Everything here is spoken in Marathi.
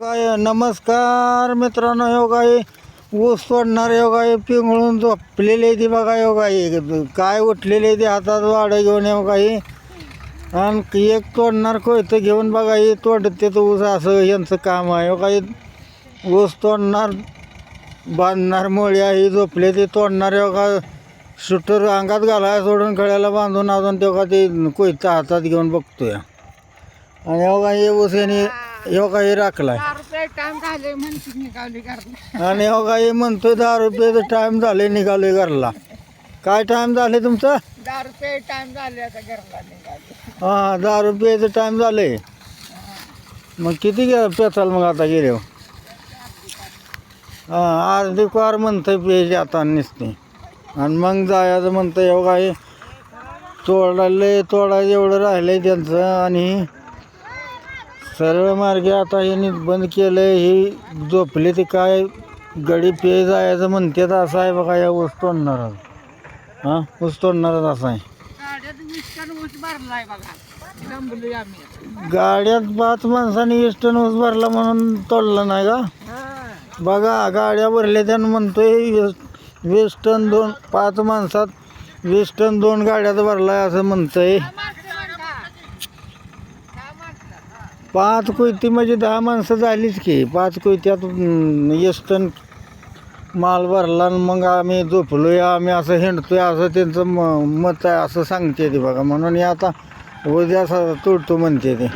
काय नमस्कार मित्रांनो हो योगा हे ऊस सोडणार हो योगा हे पिंगळून झोपलेले ती बघा हो योगा हे काय उठलेले ते हातात वाडं घेऊन योगा हे आणि एक तोडणार कोयतं घेऊन बघा हे तोडते तर ऊस असं यांचं काम आहे योगा हे ऊस तोडणार बांधणार मोळी आहे झोपले ते तोडणार योगा शूटर अंगात घालाय सोडून खळ्याला बांधून अजून तेव्हा ते कोयतं हातात घेऊन बघतोय. आणि योगा हे ऊस याने योगा हे राखलाय. दहा रुपये टाइम झाले म्हणते निघाली घरला. आणि हो काही म्हणतोय दहा रुपयाचं टाईम झाले निघालोय घरला. काय टाईम झाले तुमचं? दहा रुपये टाइम झाले आता घरला निघाले. हां दहा रुपयाचं टाईम झाले मग किती गे पेचाल मग आता गेले हां अर्धी कार म्हणतंय पेज आता नुसते. आणि मग जायचं म्हणतं एवढं काही तोडायला तोडायचं एवढं राहिलं त्यांचं आणि सरळ मार्गे आता यांनी बंद केलं ही झोपले ते काय? गडी पे जायचं म्हणतात असं आहे बघा या ऊस तोडणार. हां? ऊस तोडणारच असं आहे. गाड्यात पाच माणसांनी वीस टन ऊस भरला म्हणून तोडला नाही का. बघा गाड्या भरल्या त्यानं म्हणतोय वीस वीस टन दोन पाच माणसात वीस टन दोन गाड्यात भरलाय असं म्हणतंय. पाच कोयती म्हणजे दहा माणसं झालीच की पाच कोयत्यात हम्म, माल भरला आणि मग आम्ही झोपलोय आम्ही असं हिंडतोय असं त्यांचं म मत आहे असं सांगते ते बघा म्हणून हे आता उद्या तोडतो म्हणते ते.